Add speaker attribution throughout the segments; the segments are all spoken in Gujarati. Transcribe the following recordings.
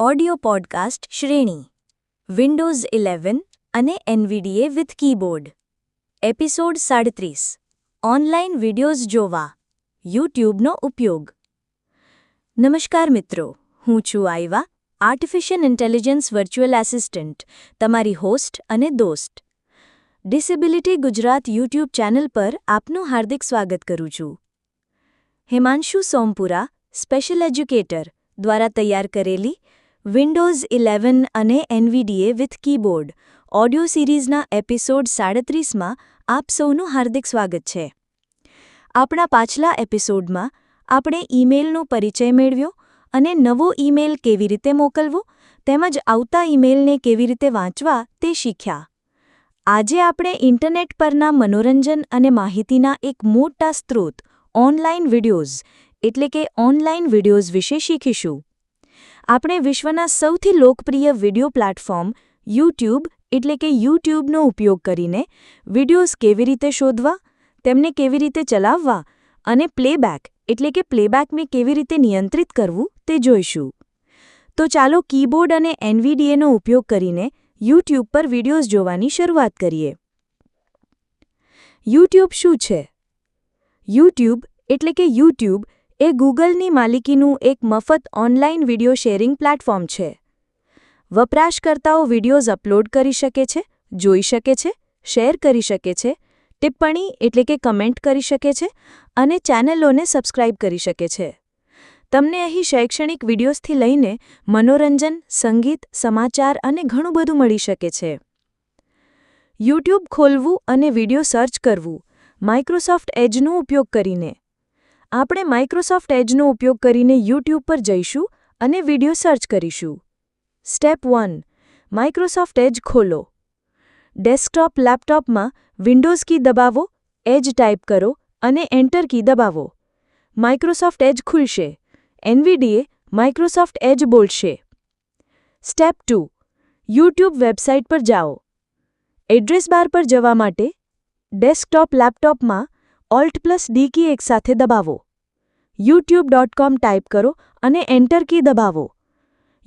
Speaker 1: ઓડિયો પોડકાસ્ટ શ્રેણી વિન્ડોઝ ઇલેવન અને એનવીડીએ વિથ કીબોર્ડ એપિસોડ સાડત્રીસ ઓનલાઇન વિડિયોઝ જોવા યુટ્યુબનો ઉપયોગ. નમસ્કાર મિત્રો, હું છું આઈવા આર્ટિફિશિયલ ઇન્ટેલિજન્સ વર્ચ્યુઅલ એસિસ્ટન્ટ તમારી હોસ્ટ અને દોસ્ત. ડિસેબિલિટી ગુજરાત યુટ્યુબ ચેનલ પર આપનું હાર્દિક સ્વાગત કરું છું. હિમાંશુ સોમપુરા સ્પેશિયલ એજ્યુકેટર દ્વારા તૈયાર કરેલી વિન્ડોઝ ઇલેવન અને એનવીડીએ વિથ કીબોર્ડ ઓડિયો સિરીઝના એપિસોડ સાડત્રીસમાં આપ સૌનું હાર્દિક સ્વાગત છે. આપણા પાછલા એપિસોડમાં આપણે ઈમેલનો પરિચય મેળવ્યો અને નવો ઈમેલ કેવી રીતે મોકલવો તેમજ આવતા ઈમેલને કેવી રીતે વાંચવા તે શીખ્યા. આજે આપણે ઇન્ટરનેટ પરના મનોરંજન અને માહિતીના એક મોટા સ્ત્રોત ઓનલાઇન વિડિયોઝ એટલે કે ઓનલાઇન વિડિયોઝ વિશે શીખીશું. આપણે વિશ્વના સૌથી લોકપ્રિય વિડિયો પ્લેટફોર્મ યુટ્યુબ, એટલે કે યુટ્યુબનો ઉપયોગ કરીને વિડિયોઝ કેવી રીતે શોધવા, તેમને કેવી રીતે ચલાવવા અને પ્લેબેક એટલે કે પ્લેબેકને કેવી રીતે નિયંત્રિત કરવું તે જોઈશું. તો ચાલો કીબોર્ડ અને એનવીડીએનો ઉપયોગ કરીને યુટ્યુબ પર વિડિયોઝ જોવાની શરૂઆત કરીએ. યુટ્યુબ શું છે? યુટ્યુબ, એટલે કે યુટ્યુબ એ ગૂગલની માલિકીનું એક મફત ઓનલાઇન વિડિયો શેરિંગ પ્લેટફોર્મ છે. વપરાશકર્તાઓ વિડિયોઝ અપલોડ કરી શકે છે, જોઈ શકે છે, શેર કરી શકે છે, ટિપ્પણી એટલે કે કમેન્ટ કરી શકે છે અને ચેનલોને સબસ્ક્રાઇબ કરી શકે છે. તમને અહીં શૈક્ષણિક વિડિયોઝથી લઈને મનોરંજન, સંગીત, સમાચાર અને ઘણું બધું મળી શકે છે. યુટ્યુબ ખોલવું અને વિડિયો સર્ચ કરવું, માઇક્રોસોફ્ટ એજનો ઉપયોગ કરીને. આપણે માઇક્રોસોફ્ટ એજનો ઉપયોગ કરીને યુટ્યુબ પર જઈશું અને વિડિયો સર્ચ કરીશું. સ્ટેપ વન માઇક્રોસોફ્ટ એજ ખોલો. ડેસ્કટોપ લેપટોપમાં વિન્ડોઝ કી દબાવો એજ ટાઈપ કરો અને એન્ટર કી દબાવો. માઇક્રોસોફ્ટ એજ ખુલશે. એનવીડીએ માઇક્રોસોફ્ટ એજ બોલશે. સ્ટેપ ટુ યુટ્યુબ વેબસાઇટ પર જાઓ. એડ્રેસ બાર પર જવા માટે ડેસ્કટોપ લેપટોપમાં ઓલ્ટ પ્લસ ડી કી એકસાથે દબાવો. યુટ્યુબ ડોટ કોમ ટાઈપ કરો અને એન્ટર કી દબાવો.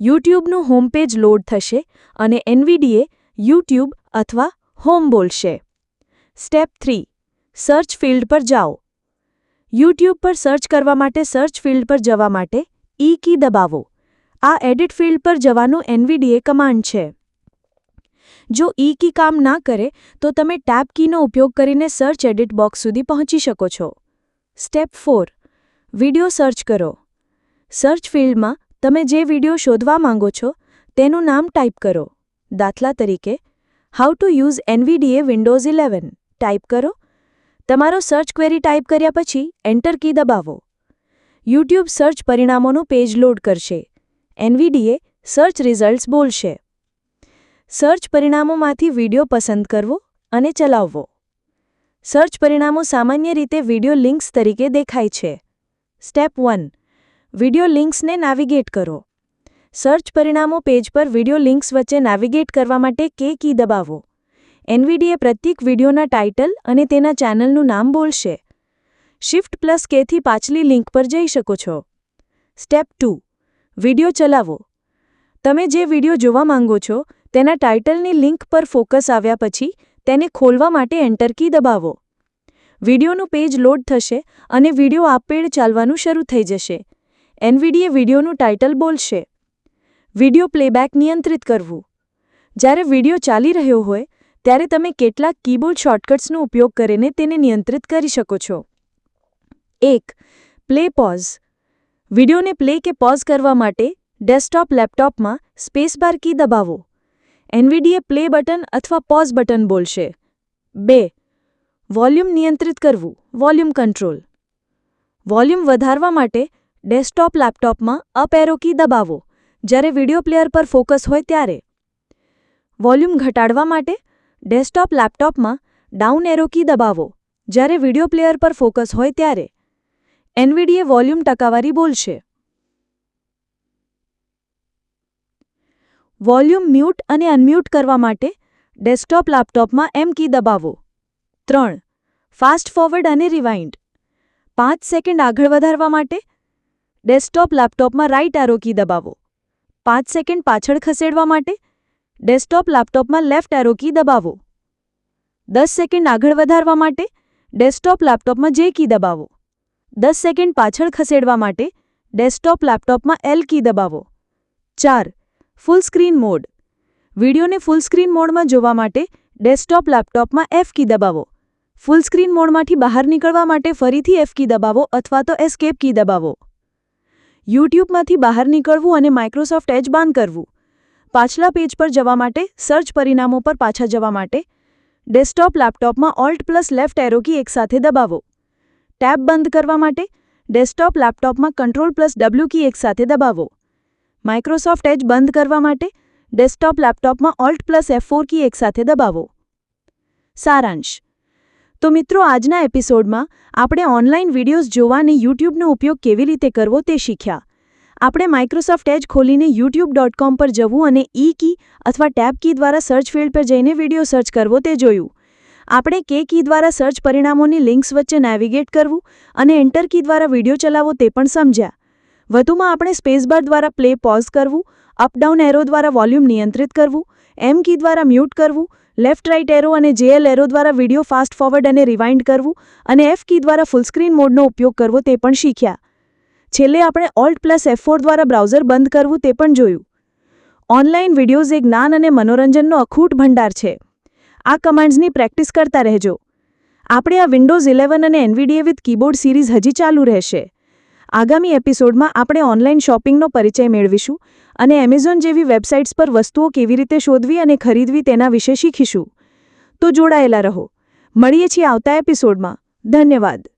Speaker 1: યુટ્યુબનું હોમપેજ લોડ થશે અને એનવીડીએ યુટ્યુબ અથવા હોમ બોલશે. સ્ટેપ થ્રી સર્ચ ફિલ્ડ પર જાઓ. યુટ્યુબ પર સર્ચ કરવા માટે સર્ચ ફિલ્ડ પર જવા માટે ઈ કી દબાવો. આ એડિટ ફિલ્ડ પર જવાનું એનવીડીએ કમાન્ડ છે. જો ઈ કી કામ ના કરે, તો તમે ટેબ કીનો ઉપયોગ કરીને સર્ચ એડિટ બોક્સ સુધી પહોંચી શકો છો. સ્ટેપ ફોર વિડિયો સર્ચ કરો. સર્ચ ફિલ્ડમાં તમે જે વિડિયો શોધવા માંગો છો, તેનું નામ ટાઈપ કરો. દાખલા તરીકે how to use NVDA Windows eleven type કરો. તમારો સર્ચ ક્વેરી ટાઈપ કર્યા પછી એન્ટર કી દબાવો. યુટ્યુબ સર્ચ પરિણામોનું પેજ લોડ કરશે. એનવીડીએ સર્ચ રિઝલ્ટ્સ બોલશે. સર્ચ પરિણામોમાંથી વિડિયો પસંદ કરવો અને ચલાવવો. સર્ચ પરિણામો સામાન્ય રીતે વિડિયો લિંક્સ તરીકે દેખાય છે. સ્ટેપ વન, વિડિયો લિંક્સને નેવિગેટ કરો. સર્ચ પરિણામો પેજ પર વિડિયો લિંક્સ વચ્ચે નેવિગેટ કરવા માટે કે કી દબાવો. એનવીડીએ પ્રત્યેક વિડિયોના ટાઇટલ અને તેના ચેનલનું નામ બોલશે. શિફ્ટ પ્લસ કેથી પાછલી લિંક પર જઈ શકો છો. સ્ટેપ ટુ, વિડિયો ચલાવો. તમે જે વિડિયો જોવા માંગો છો તેના ટાઇટલની લિંક પર ફોકસ આવ્યા પછી તેને ખોલવા માટે એન્ટર કી દબાવો. વિડિયોનું પેજ લોડ થશે અને વિડિયો આપેડ ચાલવાનું શરૂ થઈ જશે. એનવીડીએ વિડિયોનું ટાઇટલ બોલશે. વિડિયો પ્લેબેક નિયંત્રિત કરવું. જ્યારે વિડિયો ચાલી રહ્યો હોય, ત્યારે તમે કેટલાક કીબોર્ડ શોર્ટકટ્સનો ઉપયોગ કરીને તેને નિયંત્રિત કરી શકો છો. એક, પ્લે પોઝ. વિડીયોને પ્લે કે પોઝ કરવા માટે ડેસ્કટોપ, લેપટોપમાં સ્પેસબાર કી દબાવો. એનવીડીએ પ્લે બટન અથવા પોઝ બટન બોલશે. બે. વોલ્યુમ નિયંત્રિત કરવું. Volume control. વોલ્યુમ વધારવા માટે ડેસ્કટોપ લેપટોપમાં અપ એરો દબાવો. જ્યારે વિડિયો પ્લેયર પર ફોકસ હોય ત્યારે. વોલ્યુમ ઘટાડવા માટે ડેસ્કટોપ લેપટોપમાં ડાઉન એરો કી દબાવો. જ્યારે વિડિયો પ્લેયર પર ફોકસ હોય ત્યારે. એનવીડીએ વોલ્યુમ ટકાવારી બોલશે. વોલ્યુમ મ્યુટ અને અનમ્યુટ કરવા માટે ડેસ્કટોપ લેપટોપમાં એમ કી દબાવો. ત્રણ, ફાસ્ટ ફોરવર્ડ અને રિવાઇન્ડ. પાંચ સેકન્ડ આગળ વધારવા માટે ડેસ્કટોપ લેપટોપમાં રાઇટ એરો કી દબાવો. પાંચ સેકન્ડ પાછળ ખસેડવા માટે ડેસ્કટોપ લેપટોપમાં લેફ્ટ એરો કી દબાવો. દસ સેકન્ડ આગળ વધારવા માટે ડેસ્કટોપ લેપટોપમાં જે કી દબાવો. દસ સેકન્ડ પાછળ ખસેડવા માટે ડેસ્કટોપ લેપટોપમાં એલ કી દબાવો. ચાર ફૂલ સ્ક્રીન મોડ. વિડીયોને ફૂલ સ્ક્રીન મોડમાં જોવા માટે ડેસ્કટોપ, લેપટોપમાં એફ કી દબાવો. ફૂલ સ્ક્રીન મોડમાંથી બહાર નીકળવા માટે ફરીથી એફ કી દબાવો અથવા તો એસ્કેપ કી દબાવો. યુટ્યુબમાંથી બહાર નીકળવું અને માઇક્રોસોફ્ટ એજ બંધ કરવું. પાછલા પેજ પર જવા માટે સર્ચ પરિણામો પર પાછા જવા માટે ડેસ્કટોપ, લેપટોપમાં Alt plus left arrow key એકસાથે દબાવો. ટેબ બંધ કરવા માટે ડેસ્કટોપ, લેપટોપમાં કંટ્રોલ પ્લસ ડબલ્યુ કી એકસાથે દબાવો. માઇક્રોસોફ્ટ એજ બંધ કરવા માટે ડેસ્કટોપ લેપટોપમાં Alt plus F four key એકસાથે દબાવો. સારાંશ. તો મિત્રો, આજના એપિસોડમાં આપણે ઓનલાઈન વિડીયોઝ જોવાને યુટ્યુબનો ઉપયોગ કેવી રીતે કરવો તે શીખ્યા. આપણે માઇક્રોસોફ્ટ એજ ખોલીને યુટ્યુબ ડોટ પર જવું અને ઈ કી અથવા ટેબ કી દ્વારા સર્ચ ફિલ્ડ પર જઈને વીડિયો સર્ચ કરવો તે જોયું. આપણે કે કી દ્વારા સર્ચ પરિણામોની લિંક્સ વચ્ચે નેવિગેટ કરવું અને એન્ટર કી દ્વારા વીડિયો ચલાવવો તે પણ સમજ્યા. વધુમાં આપણે સ્પેસબાર દ્વારા પ્લે પોઝ કરવું અપ ડાઉન એરો દ્વારા વોલ્યુમ નિયંત્રિત કરવું એમ કી દ્વારા મ્યુટ કરવું લેફ્ટ રાઇટ એરો અને જેએલ એરો દ્વારા વીડિયો ફાસ્ટ ફોરવર્ડ અને રિવાઇન્ડ કરવું અને એફ કી દ્વારા ફૂલ સ્ક્રીન મોડનો ઉપયોગ કરવો તે પણ શીખ્યા. છેલ્લે આપણે ઓલ્ટ પ્લસ એફ દ્વારા બ્રાઉઝર બંધ કરવું તે પણ જોયું. ઓનલાઈન વિડીયોઝ એ જ્ઞાન અને મનોરંજનનો અખૂટ ભંડાર છે. આ કમાન્ડ્સની પ્રેક્ટિસ કરતા રહેજો. આપણે આ વિન્ડોઝ ઇલેવન અને એનવીડીએ વિથ કીબોર્ડ સિરીઝ હજી ચાલુ રહેશે. આગામી એપિસોડમાં આપણે ઓનલાઈન શોપિંગનો પરિચય મેળવીશું અને એમેઝોન જેવી વેબસાઇટ્સ પર વસ્તુઓ કેવી રીતે શોધવી અને ખરીદવી તેના વિશે શીખીશું. તો જોડાયેલા રહો. મળીએ છીએ આવતા એપિસોડમાં. ધન્યવાદ.